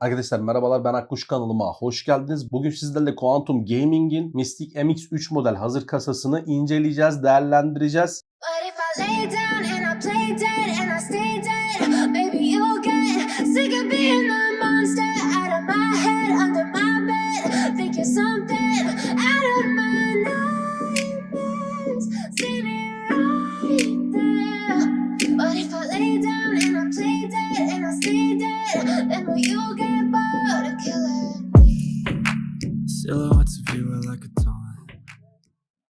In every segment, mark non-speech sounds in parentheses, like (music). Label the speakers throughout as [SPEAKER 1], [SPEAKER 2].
[SPEAKER 1] Arkadaşlar merhabalar ben Akkuş kanalıma hoş geldiniz. Bugün sizlerle Quantum Gaming'in Mystic MX3 model hazır kasasını inceleyeceğiz, değerlendireceğiz.
[SPEAKER 2] still want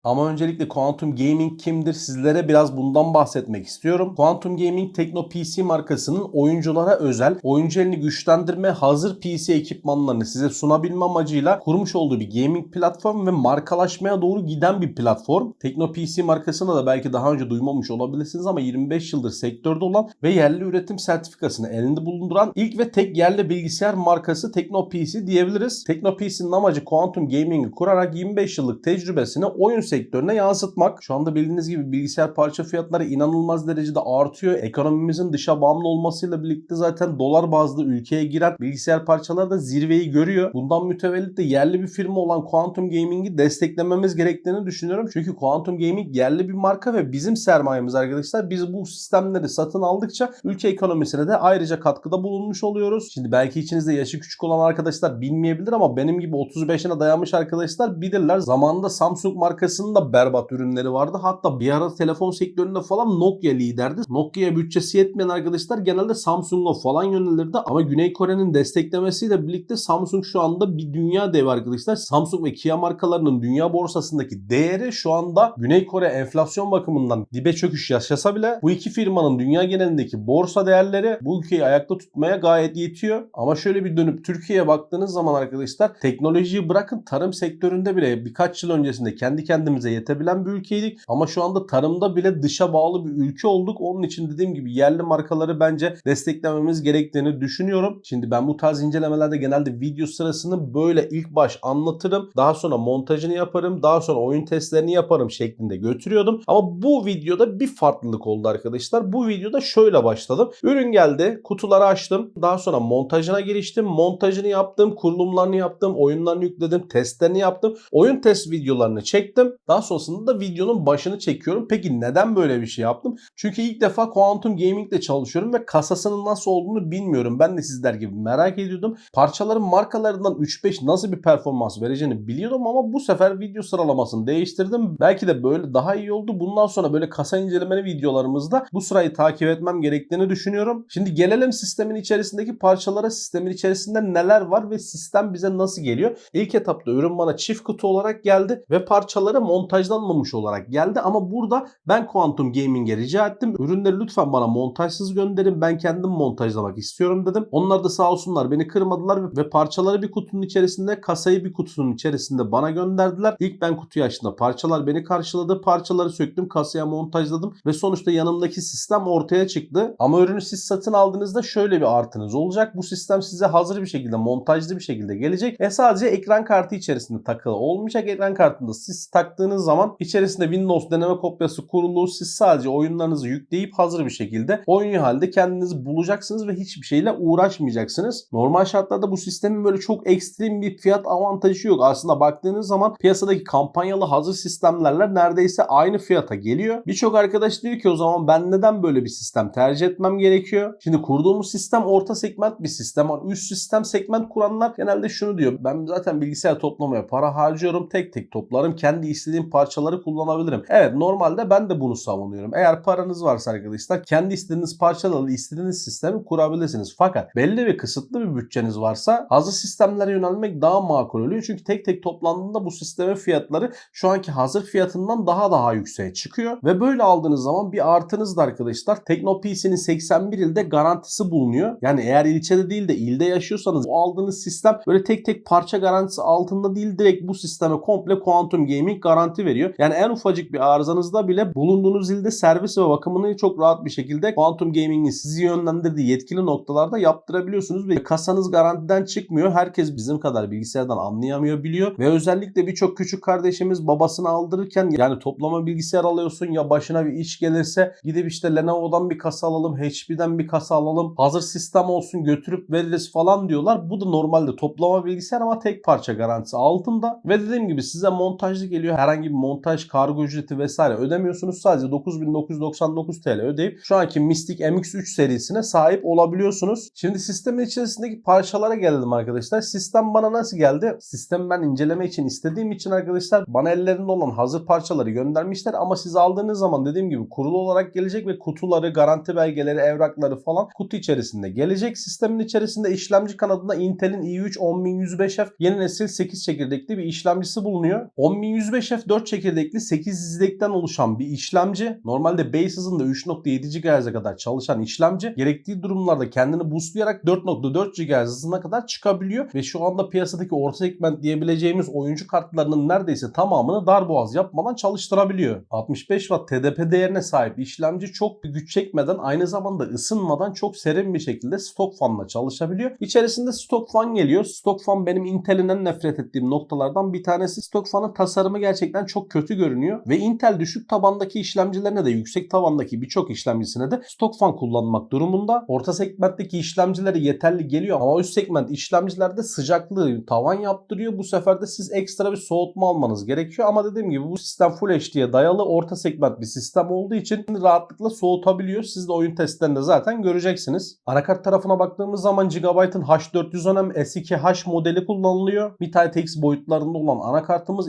[SPEAKER 1] Ama öncelikle Quantum Gaming kimdir? Sizlere biraz bundan bahsetmek istiyorum. Quantum Gaming Tekno PC markasının oyunculara özel, oyuncu elini güçlendirme hazır PC ekipmanlarını size sunabilme amacıyla kurmuş olduğu bir gaming platform ve markalaşmaya doğru giden bir platform. Tekno PC markasını da belki daha önce duymamış olabilirsiniz ama 25 yıldır sektörde olan ve yerli üretim sertifikasını elinde bulunduran ilk ve tek yerli bilgisayar markası Tekno PC diyebiliriz. Tekno PC'nin amacı Quantum Gaming'i kurarak 25 yıllık tecrübesini oyun sektörüne yansıtmak. Şu anda bildiğiniz gibi bilgisayar parça fiyatları inanılmaz derecede artıyor. Ekonomimizin dışa bağımlı olmasıyla birlikte zaten dolar bazlı ülkeye giren bilgisayar parçaları da zirveyi görüyor. Bundan mütevellit de yerli bir firma olan Quantum Gaming'i desteklememiz gerektiğini düşünüyorum. Çünkü Quantum Gaming yerli bir marka ve bizim sermayemiz arkadaşlar. Biz bu sistemleri satın aldıkça ülke ekonomisine de ayrıca katkıda bulunmuş oluyoruz. Şimdi belki içinizde yaşı küçük olan arkadaşlar bilmeyebilir ama benim gibi 35'ine dayanmış arkadaşlar bilirler. Zamanında Samsung markasının da berbat ürünleri vardı. Hatta bir ara telefon sektöründe falan Nokia liderdi. Nokia'ya bütçesi yetmeyen arkadaşlar genelde Samsung'a falan yönelirdi. Ama Güney Kore'nin desteklemesiyle birlikte Samsung şu anda bir dünya devi arkadaşlar. Samsung ve Kia markalarının dünya borsasındaki değeri şu anda Güney Kore enflasyon bakımından dibe çöküş yaşasa bile bu iki firmanın dünya genelindeki borsa değerleri bu ülkeyi ayakta tutmaya gayet yetiyor. Ama şöyle bir dönüp Türkiye'ye baktığınız zaman arkadaşlar teknolojiyi bırakın tarım sektöründe bile birkaç yıl öncesinde kendi kendimize yetebilen bir ülkeydik. Ama şu anda tarımda bile dışa bağlı bir ülke olduk. Onun için dediğim gibi yerli markaları bence desteklememiz gerektiğini düşünüyorum. Şimdi ben bu tarz incelemelerde genelde video sırasını böyle ilk baş anlatırım. Daha sonra montajını yaparım. Daha sonra oyun testlerini yaparım şeklinde götürüyordum. Ama bu videoda bir farklılık oldu arkadaşlar. Bu videoda şöyle başladım. Ürün geldi. Kutuları açtım. Daha sonra montajına giriştim. Montajını yaptım. Kurulumlarını yaptım. Oyunlarını yükledim. Testlerini yaptım. Oyun test videolarını çektim. Daha sonrasında da videonun başını çekiyorum. Peki neden böyle bir şey yaptım? Çünkü ilk defa Quantum Gaming ile çalışıyorum ve kasasının nasıl olduğunu bilmiyorum. Ben de sizler gibi merak ediyordum. Parçaların markalarından 3-5 nasıl bir performans vereceğini biliyordum ama bu sefer video sıralamasını değiştirdim. Belki de böyle daha iyi oldu. Bundan sonra böyle kasa incelemeli videolarımızda bu sırayı takip etmem gerektiğini düşünüyorum. Şimdi gelelim sistemin içerisindeki parçalara. Sistemin içerisinde neler var ve sistem bize nasıl geliyor? İlk etapta ürün bana çift kutu olarak geldi ve parçaları montajlanmamış olarak geldi ama burada ben Quantum Gaming'e rica ettim. Ürünleri lütfen bana montajsız gönderin. Ben kendim montajlamak istiyorum dedim. Onlar da sağ olsunlar beni kırmadılar ve parçaları bir kutunun içerisinde, kasayı bir kutunun içerisinde bana gönderdiler. İlk ben kutuyu açtığımda parçalar beni karşıladı. Parçaları söktüm, kasaya montajladım ve sonuçta yanımdaki sistem ortaya çıktı. Ama ürünü siz satın aldığınızda şöyle bir artınız olacak. Bu sistem size hazır bir şekilde, montajlı bir şekilde gelecek ve sadece ekran kartı içerisinde takılı olmayacak. Ekran kartında siz taktığınız zaman içerisinde Windows deneme kopyası kurulu. Siz sadece oyunlarınızı yükleyip hazır bir şekilde oyun halde kendinizi bulacaksınız ve hiçbir şeyle uğraşmayacaksınız. Normal şartlarda bu sistemin böyle çok ekstrem bir fiyat avantajı yok. Aslında baktığınız zaman piyasadaki kampanyalı hazır sistemlerle neredeyse aynı fiyata geliyor. Birçok arkadaş diyor ki o zaman ben neden böyle bir sistem tercih etmem gerekiyor? Şimdi kurduğumuz sistem orta segment bir sistem. Ama Üst sistem segment kuranlar genelde şunu diyor. Ben zaten bilgisayar toplamaya para harcıyorum. Tek tek toplarım. Kendi istediğim parçaları kullanabilirim. Evet normalde ben de bunu savunuyorum. Eğer paranız varsa arkadaşlar kendi istediğiniz parçalarla istediğiniz sistemi kurabilirsiniz. Fakat belli ve kısıtlı bir bütçeniz varsa hazır sistemlere yönelmek daha makul oluyor. Çünkü tek tek toplandığında bu sistemin fiyatları şu anki hazır fiyatından daha daha yükseğe çıkıyor. Ve böyle aldığınız zaman bir artınız da arkadaşlar Tekno PC'nin 81 ilde garantisi bulunuyor. Yani eğer ilçede değil de ilde yaşıyorsanız o aldığınız sistem böyle tek tek parça garantisi altında değil direkt bu sisteme komple Quantum Gaming garanti garanti veriyor. Yani en ufacık bir arızanızda bile bulunduğunuz ilde servis ve bakımını çok rahat bir şekilde Quantum Gaming'in sizi yönlendirdiği yetkili noktalarda yaptırabiliyorsunuz ve kasanız garantiden çıkmıyor. Herkes bizim kadar bilgisayardan anlayamıyor, biliyor ve özellikle birçok küçük kardeşimiz babasını aldırırken yani toplama bilgisayar alıyorsun ya başına bir iş gelirse gidip işte Lenovo'dan bir kasa alalım, HP'den bir kasa alalım, hazır sistem olsun götürüp veririz falan diyorlar. Bu da normalde toplama bilgisayar ama tek parça garantisi altında ve dediğim gibi size montajlı geliyor. Herhangi bir montaj, kargo ücreti vesaire ödemiyorsunuz. Sadece 9999 TL ödeyip şu anki Mystic MX3 serisine sahip olabiliyorsunuz. Şimdi sistemin içerisindeki parçalara gelelim arkadaşlar. Sistem bana nasıl geldi? Sistem ben inceleme için istediğim için arkadaşlar bana ellerinde olan hazır parçaları göndermişler ama siz aldığınız zaman dediğim gibi kurulu olarak gelecek ve kutuları, garanti belgeleri, evrakları falan kutu içerisinde gelecek. Sistemin içerisinde işlemci kanadında Intel'in i3 10105F yeni nesil 8 çekirdekli bir işlemcisi bulunuyor. 10105F 4 çekirdekli 8 izlekten oluşan bir işlemci. Normalde base hızında 3.7 GHz'e kadar çalışan işlemci gerektiği durumlarda kendini boostlayarak 4.4 GHz hızına kadar çıkabiliyor ve şu anda piyasadaki orta segment diyebileceğimiz oyuncu kartlarının neredeyse tamamını darboğaz yapmadan çalıştırabiliyor. 65 Watt TDP değerine sahip işlemci çok bir güç çekmeden aynı zamanda ısınmadan çok serin bir şekilde stok fanla çalışabiliyor. İçerisinde stok fan geliyor. Stok fan benim Intel'in en nefret ettiğim noktalardan bir tanesi. Stok fanın tasarımı gerçekten çok kötü görünüyor ve Intel düşük tabandaki işlemcilerine de yüksek tabandaki birçok işlemcisine de stok fan kullanmak durumunda. Orta segmentteki işlemcilere yeterli geliyor ama üst segment işlemcilerde sıcaklığı tavan yaptırıyor. Bu sefer de siz ekstra bir soğutma almanız gerekiyor ama dediğim gibi bu sistem Full HD'ye dayalı orta segment bir sistem olduğu için rahatlıkla soğutabiliyor. Siz de oyun testlerinde zaten göreceksiniz. Anakart tarafına baktığımız zaman Gigabyte'ın H410M S2H modeli kullanılıyor. TX boyutlarında olan anakartımız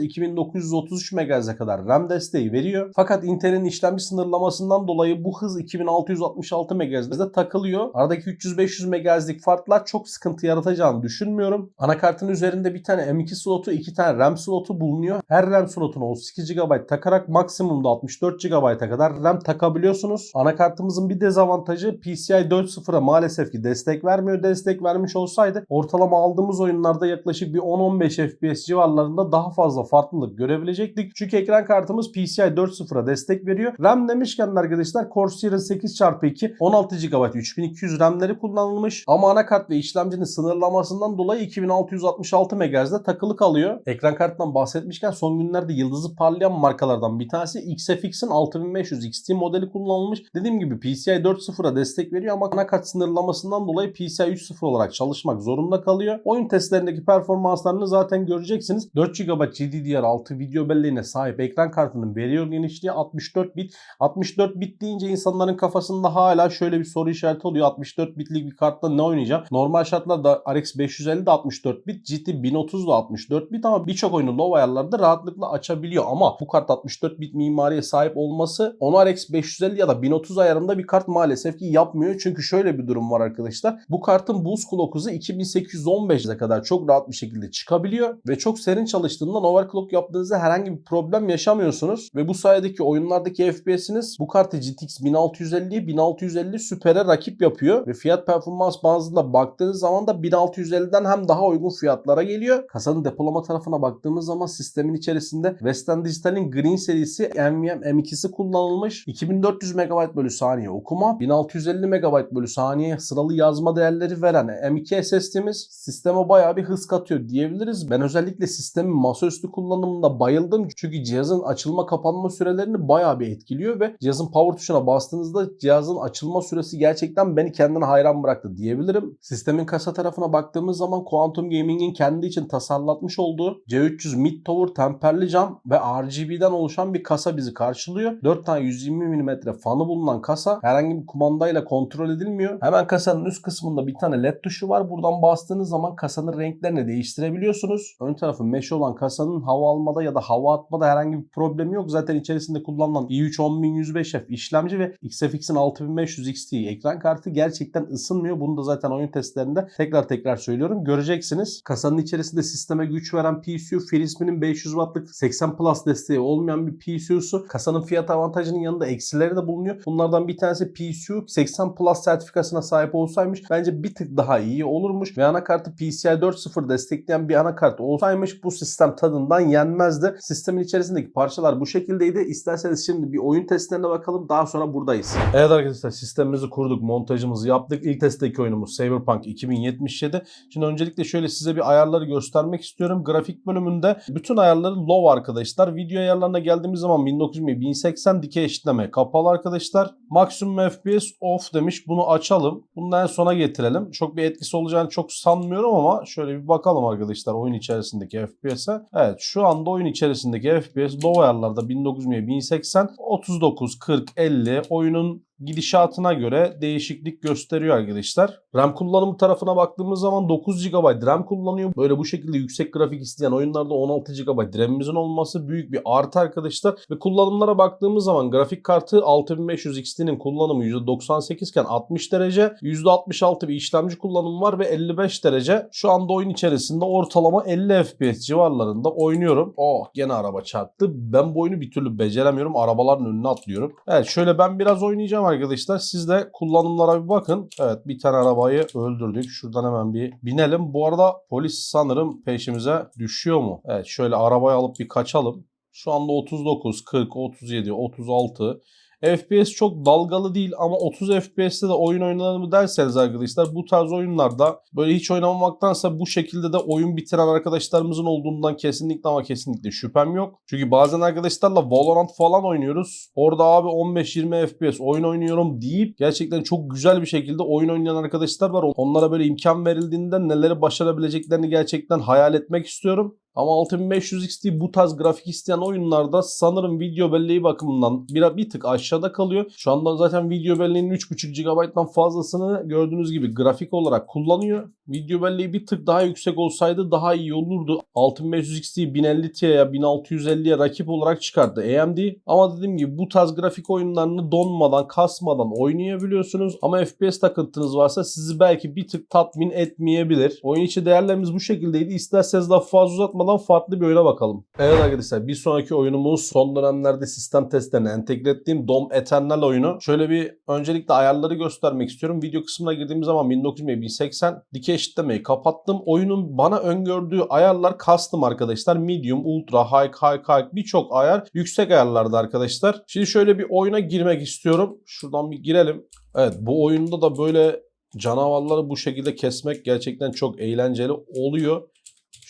[SPEAKER 1] 2933 MHz'e kadar RAM desteği veriyor. Fakat Intel'in işlemci sınırlamasından dolayı bu hız 2666 MHz'de takılıyor. Aradaki 300-500 MHz'lik farklar çok sıkıntı yaratacağını düşünmüyorum. Anakartın üzerinde bir tane M2 slotu, iki tane RAM slotu bulunuyor. Her RAM slotuna 32 GB takarak maksimumda 64 GB'a kadar RAM takabiliyorsunuz. Anakartımızın bir dezavantajı PCI 4.0'a maalesef ki destek vermiyor. Destek vermiş olsaydı ortalama aldığımız oyunlarda yaklaşık bir 10-15 FPS civarlarında daha fazla farklılık görebilecektik. Çünkü ekran kartımız PCI 4.0'a destek veriyor. RAM demişken de arkadaşlar Corsair'ın 8x2 16 GB 3200 RAM'leri kullanılmış. Ama anakart ve işlemcinin sınırlamasından dolayı 2666 MHz'de takılı kalıyor. Ekran kartından bahsetmişken son günlerde yıldızı parlayan markalardan bir tanesi XFX'in 6500 XT modeli kullanılmış. Dediğim gibi PCI 4.0'a destek veriyor ama anakart sınırlamasından dolayı PCI 3.0 olarak çalışmak zorunda kalıyor. Oyun testlerindeki performanslarını zaten göreceksiniz. 4 GB GDDR6 video belleğine sahip ekran kartının veriyor genişliği 64 bit. 64 bit deyince insanların kafasında hala şöyle bir soru işareti oluyor. 64 bitlik bir kartla ne oynayacağım? Normal şartlarda RX 550 de 64 bit, GT 1030 da 64 bit ama birçok oyunu low ayarlarda rahatlıkla açabiliyor. Ama bu kart 64 bit mimariye sahip olması onu RX 550 ya da 1030 ayarında bir kart maalesef ki yapmıyor. Çünkü şöyle bir durum var arkadaşlar. Bu kartın boost clock hızı 2815'e kadar çok rahat bir şekilde çıkabiliyor ve çok serin çalıştığından overclock yaptığınızda herhangi bir problem yaşamıyorsunuz ve bu sayedeki oyunlardaki FPS'iniz bu kartı GTX 1650'yi 1650 Super'e rakip yapıyor ve fiyat performans bazında baktığınız zaman da 1650'den hem daha uygun fiyatlara geliyor. Kasanın depolama tarafına baktığımız zaman sistemin içerisinde Western Digital'in Green serisi NVMe M2'si kullanılmış. 2400 MB bölü saniye okuma, 1650 MB bölü saniye sıralı yazma değerleri veren M2 SSD'miz sisteme bayağı bir hız katıyor diyebiliriz. Ben özellikle sistemin masaüstü kullanımında bayıldım. Çünkü cihazın açılma kapanma sürelerini bayağı bir etkiliyor ve cihazın power tuşuna bastığınızda cihazın açılma süresi gerçekten beni kendine hayran bıraktı diyebilirim. Sistemin kasa tarafına baktığımız zaman Quantum Gaming'in kendi için tasarlatmış olduğu C300 Mid Tower temperli cam ve RGB'den oluşan bir kasa bizi karşılıyor. 4 tane 120 mm fanı bulunan kasa herhangi bir kumandayla kontrol edilmiyor. Hemen kasanın üst kısmında bir tane led tuşu var. Buradan bastığınız zaman kasanın renklerini değiştirebiliyorsunuz. Ön tarafı mesh olan kasanın hava almada ya da hava atmada herhangi bir problemi yok. Zaten içerisinde kullanılan i3 10105F işlemci ve XFX'in 6500 XT ekran kartı gerçekten ısınmıyor. Bunu da zaten oyun testlerinde tekrar tekrar söylüyorum. Göreceksiniz. Kasanın içerisinde sisteme güç veren PSU Firismi'nin 500 wattlık 80 Plus desteği olmayan bir PSU'su. Kasanın fiyat avantajının yanında eksileri de bulunuyor. Bunlardan bir tanesi PSU 80 Plus sertifikasına sahip olsaymış bence bir tık daha iyi olurmuş ve anakartı PCI 4.0 destekleyen bir anakart olsaymış bu sistem tadından yenmezdi. Sistemin içerisindeki parçalar bu şekildeydi. İsterseniz şimdi bir oyun testlerine bakalım. Daha sonra buradayız. Evet arkadaşlar sistemimizi kurduk. Montajımızı yaptık. İlk testteki oyunumuz Cyberpunk 2077. Şimdi öncelikle şöyle size bir ayarları göstermek istiyorum. Grafik bölümünde bütün ayarları low arkadaşlar. Video ayarlarına geldiğimiz zaman 1920 1080 dikey eşitleme kapalı arkadaşlar. Maksimum FPS off demiş. Bunu açalım. Bunu en sona getirelim. Çok bir etkisi olacağını çok sanmıyorum ama şöyle bir bakalım arkadaşlar oyun içerisindeki FPS'e. Evet şu anda oyun içerisindeki FPS low ayarlarda 1920 1080 39 40 50 oyunun gidişatına göre değişiklik gösteriyor arkadaşlar. RAM kullanımı tarafına baktığımız zaman 9 GB RAM kullanıyor. Böyle bu şekilde yüksek grafik isteyen oyunlarda 16 GB RAM'imizin olması büyük bir artı arkadaşlar. Ve kullanımlara baktığımız zaman grafik kartı 6500 XT'nin kullanımı %98 iken 60 derece, %66 bir işlemci kullanımı var ve 55 derece. Şu anda oyun içerisinde ortalama 50 FPS civarlarında oynuyorum. Oh gene araba çarptı. Ben bu oyunu bir türlü beceremiyorum. Arabaların önüne atlıyorum. Evet şöyle ben biraz oynayacağım arkadaşlar. Siz de kullanımlara bir bakın. Evet bir tane arabayı öldürdük. Şuradan hemen bir binelim. Bu arada polis sanırım peşimize düşüyor mu? Evet şöyle arabayı alıp bir kaçalım. Şu anda 39, 40, 37, 36. FPS çok dalgalı değil ama 30 FPS'te de oyun oynanır mı derseniz arkadaşlar bu tarz oyunlarda böyle hiç oynamamaktansa bu şekilde de oyun bitiren arkadaşlarımızın olduğundan kesinlikle ama kesinlikle şüphem yok. Çünkü bazen arkadaşlarla Valorant falan oynuyoruz. Orada abi 15-20 FPS oyun oynuyorum deyip gerçekten çok güzel bir şekilde oyun oynayan arkadaşlar var. Onlara böyle imkan verildiğinde neleri başarabileceklerini gerçekten hayal etmek istiyorum. Ama 6500 XT bu tarz grafik isteyen oyunlarda sanırım video belleği bakımından bir, bir tık aşağıda kalıyor. Şu anda zaten video belleğinin 3.5 GB'dan fazlasını gördüğünüz gibi grafik olarak kullanıyor. Video belleği bir tık daha yüksek olsaydı daha iyi olurdu. 6500 XT'yi 1050 Ti'ye 1650'ye rakip olarak çıkarttı AMD. Ama dediğim gibi bu tarz grafik oyunlarını donmadan, kasmadan oynayabiliyorsunuz. Ama FPS takıntınız varsa sizi belki bir tık tatmin etmeyebilir. Oyun içi değerlerimiz bu şekildeydi. İsterseniz daha fazla uzatmadan farklı bir oyuna bakalım. Evet arkadaşlar bir sonraki oyunumuz son dönemlerde sistem testlerine entegre ettiğim Dom Eternal oyunu. Şöyle bir öncelikle ayarları göstermek istiyorum. Video kısmına girdiğim zaman 1920 1080 dikey eşitlemeyi kapattım. Oyunun bana öngördüğü ayarlar custom arkadaşlar. Medium, ultra, high, high, high birçok ayar yüksek ayarlarda arkadaşlar. Şimdi şöyle bir oyuna girmek istiyorum. Şuradan bir girelim. Evet bu oyunda da böyle canavarları bu şekilde kesmek gerçekten çok eğlenceli oluyor.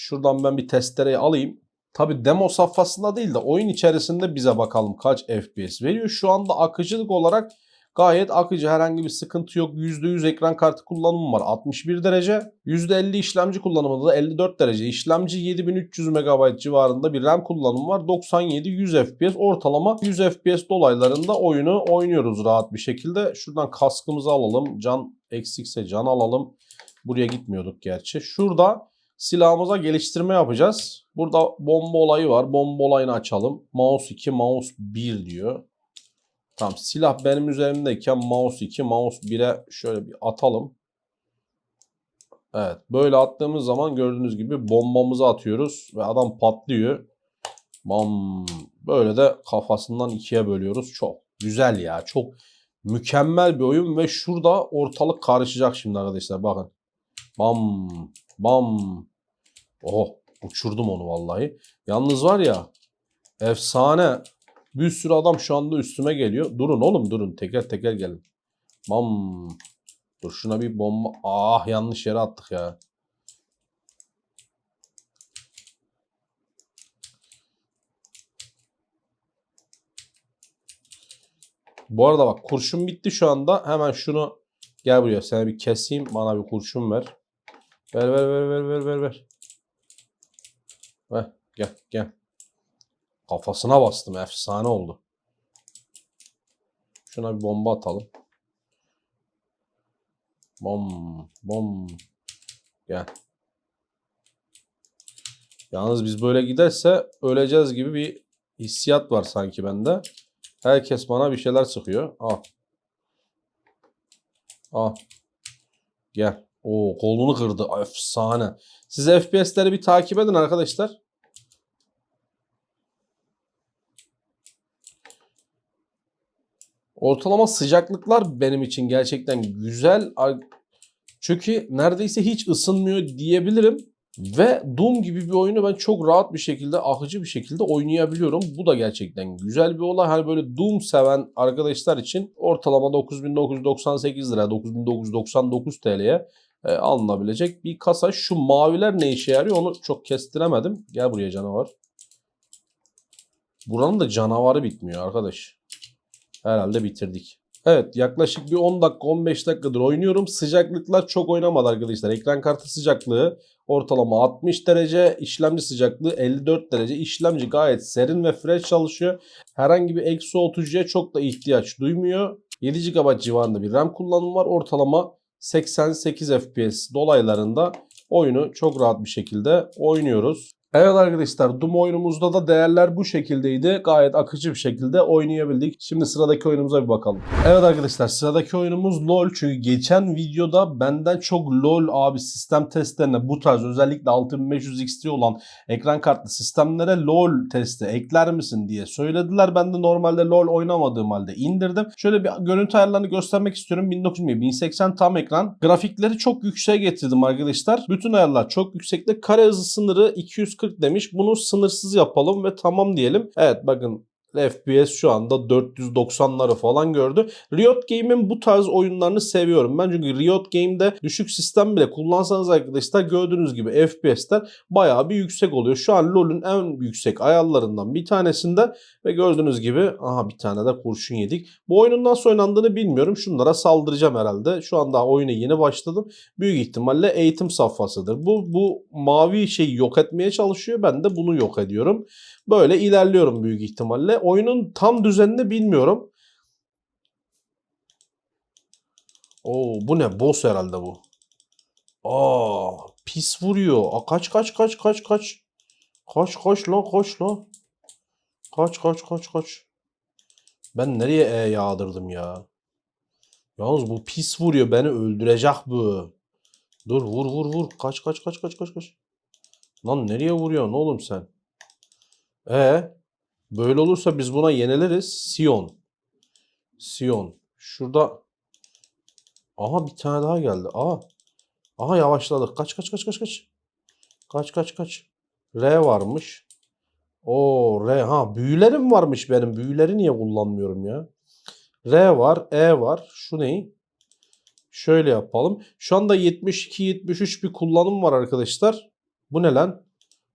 [SPEAKER 1] Şuradan ben bir testereyi alayım. Tabi demo safhasında değil de oyun içerisinde bize bakalım kaç FPS veriyor. Şu anda akıcılık olarak gayet akıcı herhangi bir sıkıntı yok. %100 ekran kartı kullanımı var 61 derece. %50 işlemci kullanımı da 54 derece. İşlemci 7300 MB civarında bir RAM kullanımı var. 97-100 FPS ortalama 100 FPS dolaylarında oyunu oynuyoruz rahat bir şekilde. Şuradan kaskımızı alalım. Can eksikse can alalım. Buraya gitmiyorduk gerçi. Şurada silahımıza geliştirme yapacağız. Burada bomba olayı var. Bomba olayını açalım. Mouse 2, mouse 1 diyor. Tamam silah benim üzerimdeyken mouse 2, mouse 1'e şöyle bir atalım. Evet böyle attığımız zaman gördüğünüz gibi bombamızı atıyoruz ve adam patlıyor. Bam. Böyle de kafasından ikiye bölüyoruz. Çok güzel ya. Çok mükemmel bir oyun ve şurada ortalık karışacak şimdi arkadaşlar bakın. Bam bam. Oh uçurdum onu vallahi. Yalnız var ya efsane. Bir sürü adam şu anda üstüme geliyor. Durun oğlum durun. Teker teker gelin. Bam. Dur şuna bir bomba. Ah yanlış yere attık ya. Bu arada bak kurşun bitti şu anda. Hemen şunu gel buraya. Sana bir keseyim. Bana bir kurşun ver. Ver ver ver ver ver ver ver. Ver gel gel. Kafasına bastım. Efsane oldu. Şuna bir bomba atalım. Bom bom. Gel. Yalnız biz böyle giderse öleceğiz gibi bir hissiyat var sanki bende. Herkes bana bir şeyler sıkıyor. Al. Al. Gel. Oo kolunu kırdı. Efsane. Siz FPS'leri bir takip edin arkadaşlar. Ortalama sıcaklıklar benim için gerçekten güzel. Çünkü neredeyse hiç ısınmıyor diyebilirim. Ve Doom gibi bir oyunu ben çok rahat bir şekilde, akıcı bir şekilde oynayabiliyorum. Bu da gerçekten güzel bir olay. Hani böyle Doom seven arkadaşlar için ortalama 9998 lira, 9999 TL'ye e, alınabilecek bir kasa. Şu maviler ne işe yarıyor onu çok kestiremedim. Gel buraya canavar. Buranın da canavarı bitmiyor arkadaş. Herhalde bitirdik. Evet yaklaşık bir 10 dakika 15 dakikadır oynuyorum. Sıcaklıklar çok oynamadı arkadaşlar. Ekran kartı sıcaklığı ortalama 60 derece. işlemci sıcaklığı 54 derece. İşlemci gayet serin ve fresh çalışıyor. Herhangi bir eksi soğutucuya çok da ihtiyaç duymuyor. 7 GB civarında bir RAM kullanımı var. Ortalama 88 FPS dolaylarında oyunu çok rahat bir şekilde oynuyoruz. Evet arkadaşlar Doom oyunumuzda da değerler bu şekildeydi. Gayet akıcı bir şekilde oynayabildik. Şimdi sıradaki oyunumuza bir bakalım. Evet arkadaşlar sıradaki oyunumuz LoL. Çünkü geçen videoda benden çok LoL abi sistem testlerine bu tarz özellikle 6500 XT olan ekran kartlı sistemlere LoL testi ekler misin diye söylediler. Ben de normalde LoL oynamadığım halde indirdim. Şöyle bir görüntü ayarlarını göstermek istiyorum. 1920 1080 tam ekran. Grafikleri çok yükseğe getirdim arkadaşlar. Bütün ayarlar çok yüksekte. Kare hızı sınırı 240 demiş. Bunu sınırsız yapalım ve tamam diyelim. Evet bakın FPS şu anda 490'ları falan gördü. Riot Game'in bu tarz oyunlarını seviyorum ben. Çünkü Riot Game'de düşük sistem bile kullansanız arkadaşlar gördüğünüz gibi FPS'ler bayağı bir yüksek oluyor. Şu an LoL'ün en yüksek ayarlarından bir tanesinde ve gördüğünüz gibi aha bir tane de kurşun yedik. Bu oyunun nasıl oynandığını bilmiyorum. Şunlara saldıracağım herhalde. Şu anda oyuna yeni başladım. Büyük ihtimalle eğitim safhasıdır. Bu bu mavi şeyi yok etmeye çalışıyor. Ben de bunu yok ediyorum. Böyle ilerliyorum büyük ihtimalle. Oyunun tam düzenini bilmiyorum. Oo bu ne? Boss herhalde bu. Aa pis vuruyor. Aa, kaç kaç kaç kaç kaç. Kaç kaç lan kaç lan. Kaç kaç kaç kaç. Ben nereye E yağdırdım ya? Yalnız bu pis vuruyor. Beni öldürecek bu. Dur vur vur vur. Kaç kaç kaç kaç kaç kaç. Lan nereye vuruyorsun oğlum sen? E böyle olursa biz buna yeniliriz. Sion. Sion. Şurada Aha bir tane daha geldi. Aha. Aha yavaşladık. Kaç kaç kaç kaç kaç. Kaç kaç kaç. R varmış. O R ha büyülerim varmış benim. Büyüleri niye kullanmıyorum ya? R var, E var. Şu ne? Şöyle yapalım. Şu anda 72 73 bir kullanım var arkadaşlar. Bu ne lan?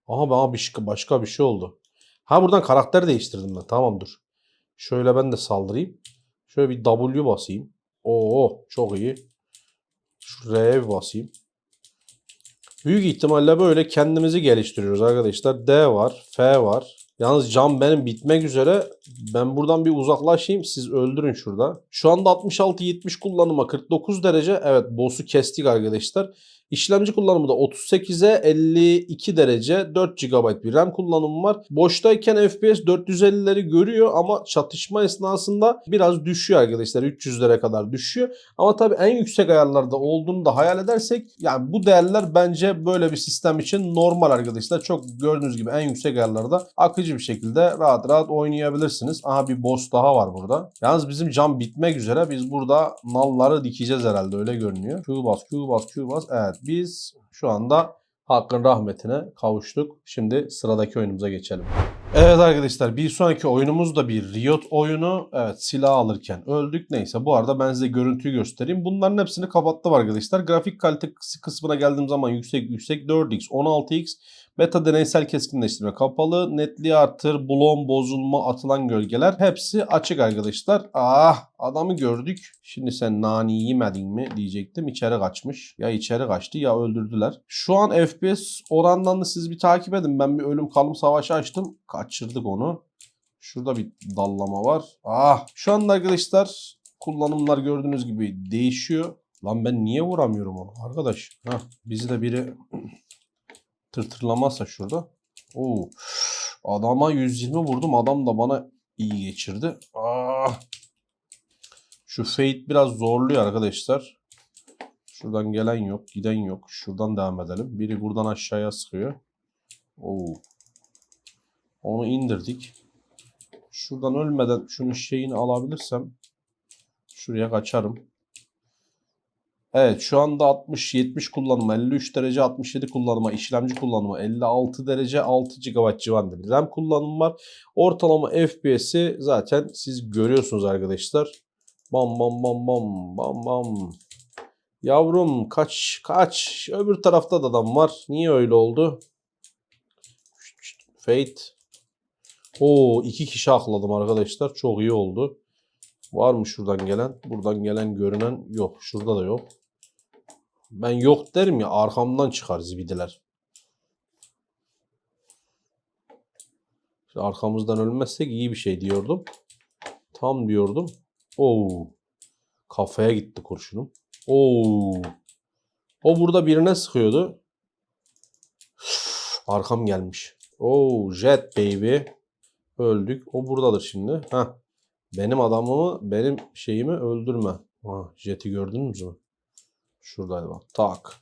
[SPEAKER 1] Aha bana bir şey- başka bir şey oldu. Ha buradan karakter değiştirdim ben. Tamam dur. Şöyle ben de saldırayım. Şöyle bir W basayım. Oo çok iyi. Şu R'ye bir basayım. Büyük ihtimalle böyle kendimizi geliştiriyoruz arkadaşlar. D var, F var. Yalnız cam benim bitmek üzere. Ben buradan bir uzaklaşayım. Siz öldürün şurada. Şu anda 66-70 kullanıma 49 derece. Evet boss'u kestik arkadaşlar. İşlemci kullanımı da 38'e 52 derece 4 GB bir RAM kullanımı var. Boştayken FPS 450'leri görüyor ama çatışma esnasında biraz düşüyor arkadaşlar. 300'lere kadar düşüyor. Ama tabii en yüksek ayarlarda olduğunu da hayal edersek yani bu değerler bence böyle bir sistem için normal arkadaşlar. Çok gördüğünüz gibi en yüksek ayarlarda akıcı bir şekilde rahat rahat oynayabilirsiniz. Aha bir boss daha var burada. Yalnız bizim cam bitmek üzere. Biz burada nalları dikeceğiz herhalde öyle görünüyor. Q bas, Q bas, Q bas. Evet biz şu anda Hakkın rahmetine kavuştuk. Şimdi sıradaki oyunumuza geçelim. Evet arkadaşlar bir sonraki oyunumuz da bir Riot oyunu. Evet silah alırken öldük. Neyse bu arada ben size görüntüyü göstereyim. Bunların hepsini kapattım arkadaşlar. Grafik kalite kıs- kısmına geldiğim zaman yüksek yüksek 4x 16x Beta deneysel keskinleştirme kapalı. Netliği artır, bloğum bozulma, atılan gölgeler. Hepsi açık arkadaşlar. Ah adamı gördük. Şimdi sen nani yemedin mi diyecektim. İçeri kaçmış. Ya içeri kaçtı ya öldürdüler. Şu an FPS oranlarını siz bir takip edin. Ben bir ölüm kalım savaşı açtım. Kaçırdık onu. Şurada bir dallama var. Ah şu anda arkadaşlar kullanımlar gördüğünüz gibi değişiyor. Lan ben niye vuramıyorum onu arkadaş? Hah, bizi de biri tırtırlamazsa şurada. Oo. Adama 120 vurdum. Adam da bana iyi geçirdi. Ah. Şu fate biraz zorluyor arkadaşlar. Şuradan gelen yok, giden yok. Şuradan devam edelim. Biri buradan aşağıya sıkıyor. Oo. Onu indirdik. Şuradan ölmeden şunun şeyini alabilirsem şuraya kaçarım. Evet şu anda 60-70 kullanımı, 53 derece 67 kullanımı, işlemci kullanımı 56 derece 6 GB civarında bir RAM kullanımı var. Ortalama FPS'i zaten siz görüyorsunuz arkadaşlar. Bam bam bam bam bam bam. Yavrum kaç kaç. Öbür tarafta da adam var. Niye öyle oldu? Fate. Oo iki kişi akladım arkadaşlar. Çok iyi oldu. Var mı şuradan gelen? Buradan gelen görünen yok. Şurada da yok. Ben yok derim ya arkamdan çıkar zibidiler. İşte arkamızdan ölmezsek iyi bir şey diyordum. Tam diyordum. Oo. Kafaya gitti kurşunum. Oo. O burada birine sıkıyordu. Arkam gelmiş. Oo jet baby. Öldük. O buradadır şimdi. Heh. Benim adamımı, benim şeyimi öldürme. Ha, jeti gördünüz mü? Şuradaydı bak. Tak.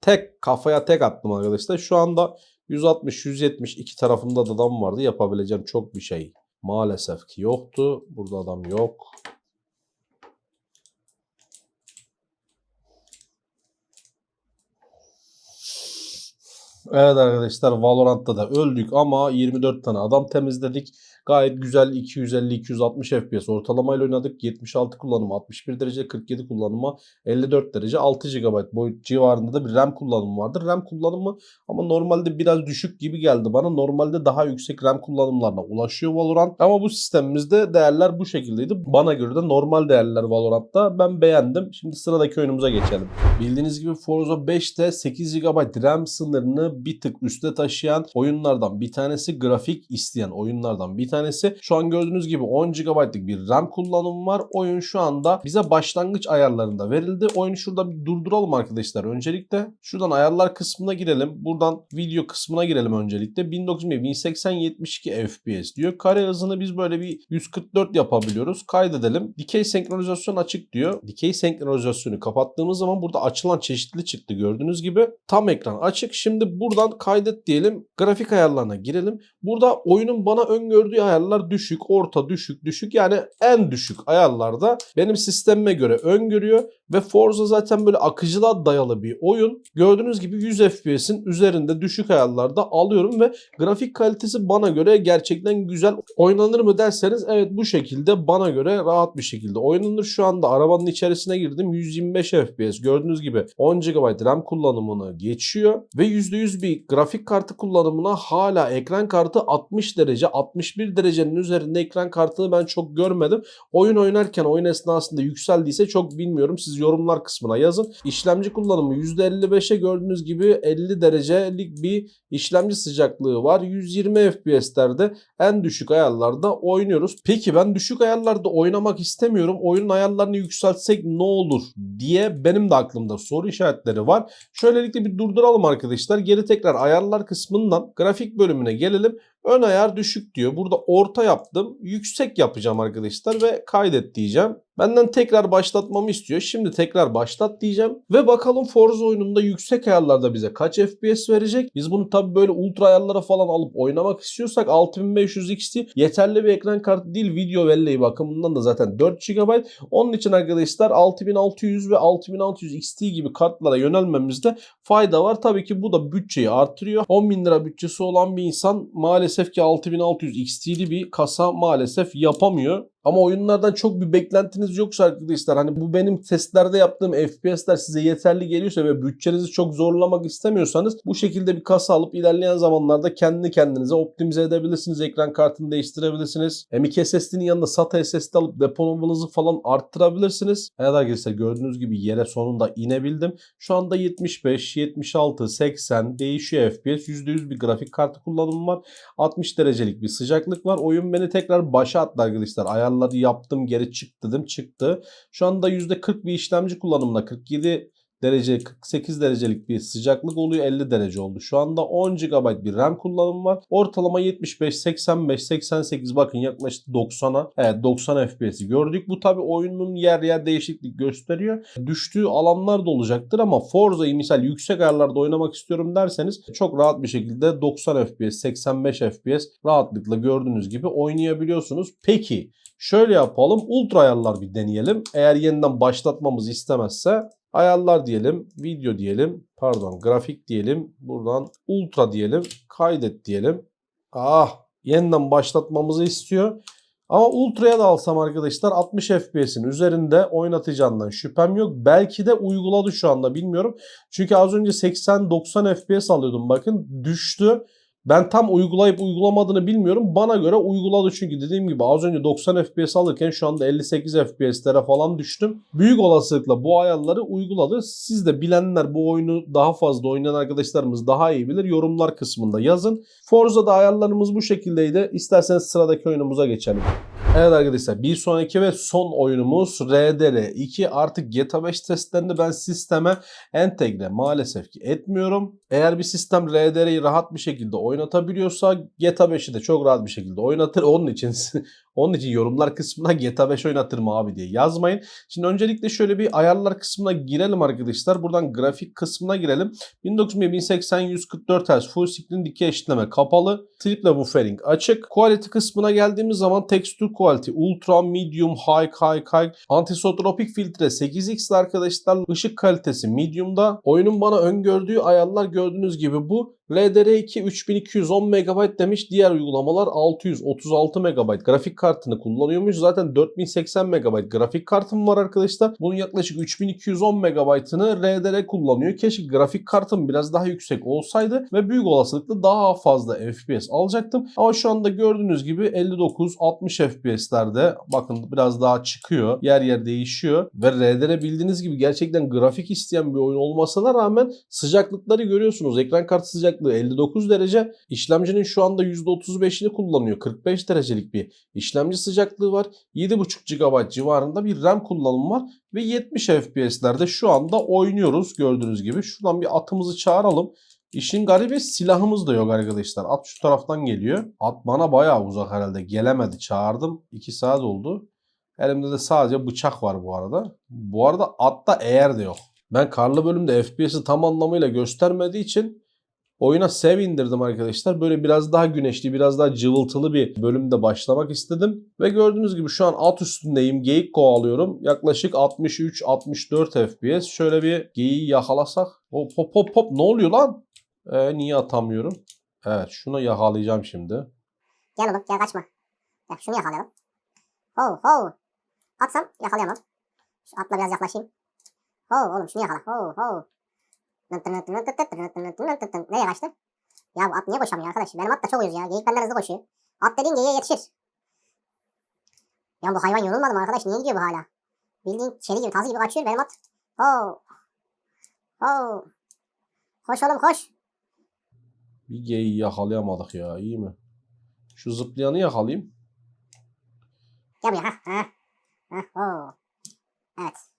[SPEAKER 1] Tek kafaya tek attım arkadaşlar. Şu anda 160 170 iki tarafımda da adam vardı. Yapabileceğim çok bir şey. Maalesef ki yoktu. Burada adam yok. Evet arkadaşlar Valorant'ta da öldük ama 24 tane adam temizledik. Gayet güzel 250-260 FPS ortalamayla oynadık. 76 kullanımı, 61 derece, 47 kullanımı, 54 derece, 6 GB boyut civarında da bir RAM kullanımı vardır. RAM kullanımı ama normalde biraz düşük gibi geldi bana. Normalde daha yüksek RAM kullanımlarına ulaşıyor Valorant. Ama bu sistemimizde değerler bu şekildeydi. Bana göre de normal değerler Valorant'ta. Ben beğendim. Şimdi sıradaki oyunumuza geçelim. Bildiğiniz gibi Forza 5'te 8 GB RAM sınırını bir tık üste taşıyan oyunlardan bir tanesi. Grafik isteyen oyunlardan bir tanesi. Şu an gördüğünüz gibi 10 GB'lık bir RAM kullanımı var. Oyun şu anda bize başlangıç ayarlarında verildi. Oyunu şurada bir durduralım arkadaşlar. Öncelikle şuradan ayarlar kısmına girelim. Buradan video kısmına girelim öncelikle. 1920 1080 72 FPS diyor. Kare hızını biz böyle bir 144 yapabiliyoruz. Kaydedelim. Dikey senkronizasyon açık diyor. Dikey senkronizasyonu kapattığımız zaman burada açılan çeşitli çıktı gördüğünüz gibi. Tam ekran açık. Şimdi buradan kaydet diyelim. Grafik ayarlarına girelim. Burada oyunun bana öngördüğü ayarlar düşük, orta, düşük, düşük. Yani en düşük ayarlarda benim sistemime göre öngörüyor. Ve Forza zaten böyle akıcılığa dayalı bir oyun. Gördüğünüz gibi 100 FPS'in üzerinde düşük ayarlarda alıyorum ve grafik kalitesi bana göre gerçekten güzel. Oynanır mı derseniz evet bu şekilde bana göre rahat bir şekilde oynanır. Şu anda arabanın içerisine girdim 125 FPS gördüğünüz gibi 10 GB RAM kullanımını geçiyor ve %100 bir grafik kartı kullanımına hala ekran kartı 60 derece 61 derecenin üzerinde ekran kartını ben çok görmedim. Oyun oynarken oyun esnasında yükseldiyse çok bilmiyorum. Siz yorumlar kısmına yazın. İşlemci kullanımı %55'e gördüğünüz gibi 50 derecelik bir işlemci sıcaklığı var. 120 FPS'lerde en düşük ayarlarda oynuyoruz. Peki ben düşük ayarlarda oynamak istemiyorum. Oyunun ayarlarını yükseltsek ne olur diye benim de aklımda soru işaretleri var. Şöylelikle bir durduralım arkadaşlar. Geri tekrar ayarlar kısmından grafik bölümüne gelelim. Ön ayar düşük diyor. Burada orta yaptım. Yüksek yapacağım arkadaşlar ve kaydet diyeceğim. Benden tekrar başlatmamı istiyor. Şimdi tekrar başlat diyeceğim. Ve bakalım Forza oyununda yüksek ayarlarda bize kaç FPS verecek. Biz bunu tabi böyle ultra ayarlara falan alıp oynamak istiyorsak 6500 XT yeterli bir ekran kartı değil. Video belleği bakımından da zaten 4 GB. Onun için arkadaşlar 6600 ve 6600 XT gibi kartlara yönelmemizde fayda var. Tabii ki bu da bütçeyi artırıyor. 10.000 lira bütçesi olan bir insan maalesef ki 6600 XT'li bir kasa maalesef yapamıyor. Ama oyunlardan çok bir beklentiniz yoksa arkadaşlar hani bu benim testlerde yaptığım FPS'ler size yeterli geliyorsa ve bütçenizi çok zorlamak istemiyorsanız bu şekilde bir kasa alıp ilerleyen zamanlarda kendi kendinize optimize edebilirsiniz. Ekran kartını değiştirebilirsiniz. M.2 SSD'nin yanında SATA SSD alıp depolamanızı falan arttırabilirsiniz. Evet arkadaşlar gördüğünüz gibi yere sonunda inebildim. Şu anda 75, 76, 80 değişiyor FPS. %100 bir grafik kartı kullanımı var. 60 derecelik bir sıcaklık var. Oyun beni tekrar başa attı arkadaşlar. Ayar ayarları yaptım geri çık dedim çıktı. Şu anda %40 bir işlemci kullanımında 47 derece 48 derecelik bir sıcaklık oluyor 50 derece oldu. Şu anda 10 GB bir RAM kullanımı var. Ortalama 75, 85, 88 bakın yaklaşık 90'a evet 90 FPS'i gördük. Bu tabi oyunun yer yer değişiklik gösteriyor. Düştüğü alanlar da olacaktır ama Forza'yı misal yüksek ayarlarda oynamak istiyorum derseniz çok rahat bir şekilde 90 FPS, 85 FPS rahatlıkla gördüğünüz gibi oynayabiliyorsunuz. Peki Şöyle yapalım. Ultra ayarlar bir deneyelim. Eğer yeniden başlatmamızı istemezse Ayarlar diyelim, video diyelim, pardon grafik diyelim, buradan ultra diyelim, kaydet diyelim. Ah yeniden başlatmamızı istiyor. Ama ultra'ya da alsam arkadaşlar 60 FPS'in üzerinde oynatacağından şüphem yok. Belki de uyguladı şu anda bilmiyorum. Çünkü az önce 80-90 FPS alıyordum bakın düştü. Ben tam uygulayıp uygulamadığını bilmiyorum. Bana göre uyguladı çünkü dediğim gibi az önce 90 FPS alırken şu anda 58 FPS'lere falan düştüm. Büyük olasılıkla bu ayarları uyguladı. Siz de bilenler bu oyunu daha fazla oynayan arkadaşlarımız daha iyi bilir. Yorumlar kısmında yazın. Forza'da ayarlarımız bu şekildeydi. İsterseniz sıradaki oyunumuza geçelim. Evet arkadaşlar bir sonraki ve son oyunumuz RDR2. Artık GTA 5 testlerini ben sisteme entegre maalesef ki etmiyorum. Eğer bir sistem RDR'yi rahat bir şekilde oynatabiliyorsa GTA 5'i de çok rahat bir şekilde oynatır. Onun için (laughs) onun için yorumlar kısmına GTA 5 oynatır mı abi diye yazmayın. Şimdi öncelikle şöyle bir ayarlar kısmına girelim arkadaşlar. Buradan grafik kısmına girelim. 1920 1080 144 Hz full screen dikey eşitleme kapalı. Triple buffering açık. Quality kısmına geldiğimiz zaman texture quality ultra medium high high high antisotropik filtre 8x arkadaşlar. Işık kalitesi medium'da. Oyunun bana öngördüğü ayarlar gördüğünüz gibi bu. RDR2 3210 MB demiş. Diğer uygulamalar 636 MB grafik kartını kullanıyormuş. Zaten 4080 MB grafik kartım var arkadaşlar. Bunun yaklaşık 3210 MB'ını RDR kullanıyor. Keşke grafik kartım biraz daha yüksek olsaydı ve büyük olasılıkla daha fazla FPS alacaktım. Ama şu anda gördüğünüz gibi 59-60 FPS'lerde bakın biraz daha çıkıyor. Yer yer değişiyor. Ve RDR bildiğiniz gibi gerçekten grafik isteyen bir oyun olmasına rağmen sıcaklıkları görüyorsunuz. Ekran kartı sıcaklığı 59 derece. İşlemcinin şu anda %35'ini kullanıyor. 45 derecelik bir işlemci sıcaklığı var. 7.5 GB civarında bir RAM kullanımı var. Ve 70 FPS'lerde şu anda oynuyoruz gördüğünüz gibi. Şuradan bir atımızı çağıralım. İşin garibi silahımız da yok arkadaşlar. At şu taraftan geliyor. At bana bayağı uzak herhalde. Gelemedi. Çağırdım. 2 saat oldu. Elimde de sadece bıçak var bu arada. Bu arada atta eğer de yok. Ben karlı bölümde FPS'i tam anlamıyla göstermediği için oyuna sev indirdim arkadaşlar. Böyle biraz daha güneşli, biraz daha cıvıltılı bir bölümde başlamak istedim. Ve gördüğünüz gibi şu an at üstündeyim. Geyik kovalıyorum. Yaklaşık 63-64 FPS. Şöyle bir geyiği yakalasak. Hop hop hop hop ne oluyor lan? Ee, niye atamıyorum? Evet şunu yakalayacağım şimdi.
[SPEAKER 3] Gel oğlum gel kaçma. Gel şunu yakalayalım. Ho ho. Atsam yakalayamam. Şu atla biraz yaklaşayım. Ho oğlum şunu yakala. Ho ho. Nereye kaçtı? Ya bu at niye koşamıyor arkadaş? Benim at da çok uyuz ya. Geyik benden hızlı koşuyor. At dediğin geyiğe yetişir. Ya bu hayvan yorulmadı mı arkadaş? Niye gidiyor bu hala? Bildiğin çeli gibi tazı gibi kaçıyor benim at. Ho. Ho. Koş oğlum koş.
[SPEAKER 1] Bir geyiği yakalayamadık ya iyi mi? Şu zıplayanı yakalayayım.
[SPEAKER 3] Gel buraya. Ha ha. Ha ho. Evet.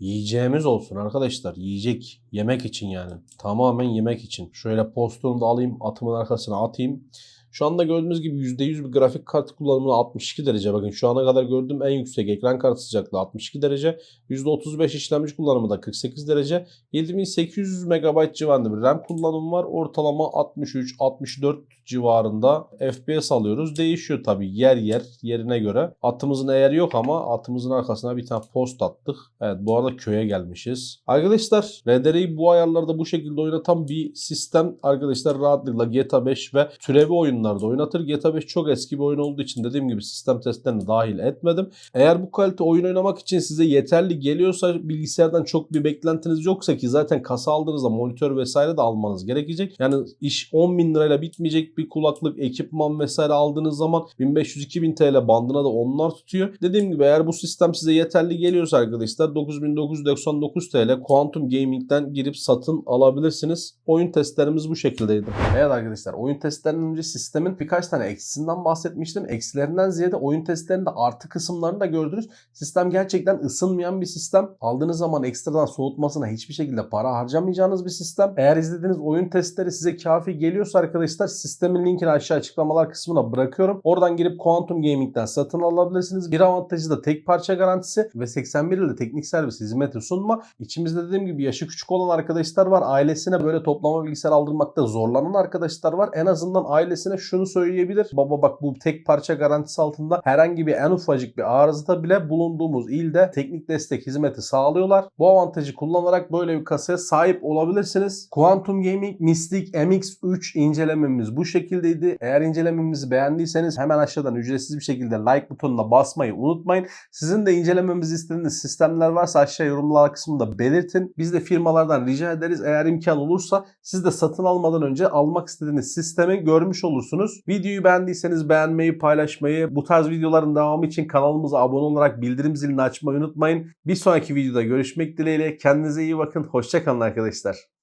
[SPEAKER 1] Yiyeceğimiz olsun arkadaşlar. Yiyecek. Yemek için yani. Tamamen yemek için. Şöyle postunu da alayım. Atımın arkasına atayım. Şu anda gördüğünüz gibi %100 bir grafik kartı kullanımı 62 derece. Bakın şu ana kadar gördüğüm en yüksek ekran kartı sıcaklığı 62 derece. %35 işlemci kullanımı da 48 derece. 7800 MB civarında bir RAM kullanımı var. Ortalama 63-64 civarında FPS alıyoruz. Değişiyor tabii yer yer yerine göre. Atımızın eğeri yok ama atımızın arkasına bir tane post attık. Evet bu arada köye gelmişiz. Arkadaşlar RDR'yi bu ayarlarda bu şekilde oynatan bir sistem arkadaşlar rahatlıkla GTA 5 ve türevi oyunlarda oynatır. GTA 5 çok eski bir oyun olduğu için dediğim gibi sistem testlerini dahil etmedim. Eğer bu kalite oyun oynamak için size yeterli geliyorsa bilgisayardan çok bir beklentiniz yoksa ki zaten kasa aldığınızda monitör vesaire de almanız gerekecek. Yani iş 10 bin lirayla bitmeyecek bir kulaklık, ekipman vesaire aldığınız zaman 1500-2000 TL bandına da onlar tutuyor. Dediğim gibi eğer bu sistem size yeterli geliyorsa arkadaşlar 9999 TL Quantum Gaming'den girip satın alabilirsiniz. Oyun testlerimiz bu şekildeydi. Evet arkadaşlar oyun testlerinden önce sistemin birkaç tane eksisinden bahsetmiştim. Eksilerinden ziyade oyun testlerinde artı kısımlarını da gördünüz. Sistem gerçekten ısınmayan bir sistem. Aldığınız zaman ekstradan soğutmasına hiçbir şekilde para harcamayacağınız bir sistem. Eğer izlediğiniz oyun testleri size kafi geliyorsa arkadaşlar sistemin linkini aşağı açıklamalar kısmına bırakıyorum. Oradan girip Quantum Gaming'den satın alabilirsiniz. Bir avantajı da tek parça garantisi ve 81 yılda teknik servis hizmeti sunma. İçimizde dediğim gibi yaşı küçük olan arkadaşlar var. Ailesine böyle toplama bilgisayar aldırmakta zorlanan arkadaşlar var. En azından ailesine şunu söyleyebilir. Baba bak bu tek parça garantisi altında herhangi bir en ufacık bir arızada bile bulunduğumuz ilde teknik destek hizmeti sağlıyorlar. Bu avantajı kullanarak böyle bir kasaya sahip olabilirsiniz. Quantum Gaming Mystic MX3 incelememiz bu şekildeydi. Eğer incelememizi beğendiyseniz hemen aşağıdan ücretsiz bir şekilde like butonuna basmayı unutmayın. Sizin de incelememizi istediğiniz sistemler varsa aşağı yorumlar kısmında belirtin. Biz de firmalardan rica ederiz. Eğer imkan olursa siz de satın almadan önce almak istediğiniz sistemi görmüş olursunuz. Videoyu beğendiyseniz beğenmeyi, paylaşmayı, bu tarz videoların devamı için kanalımıza abone olarak bildirim zilini açmayı unutmayın. Bir sonraki videoda görüşmek dileğiyle. Kendinize iyi bakın. Hoşçakalın arkadaşlar.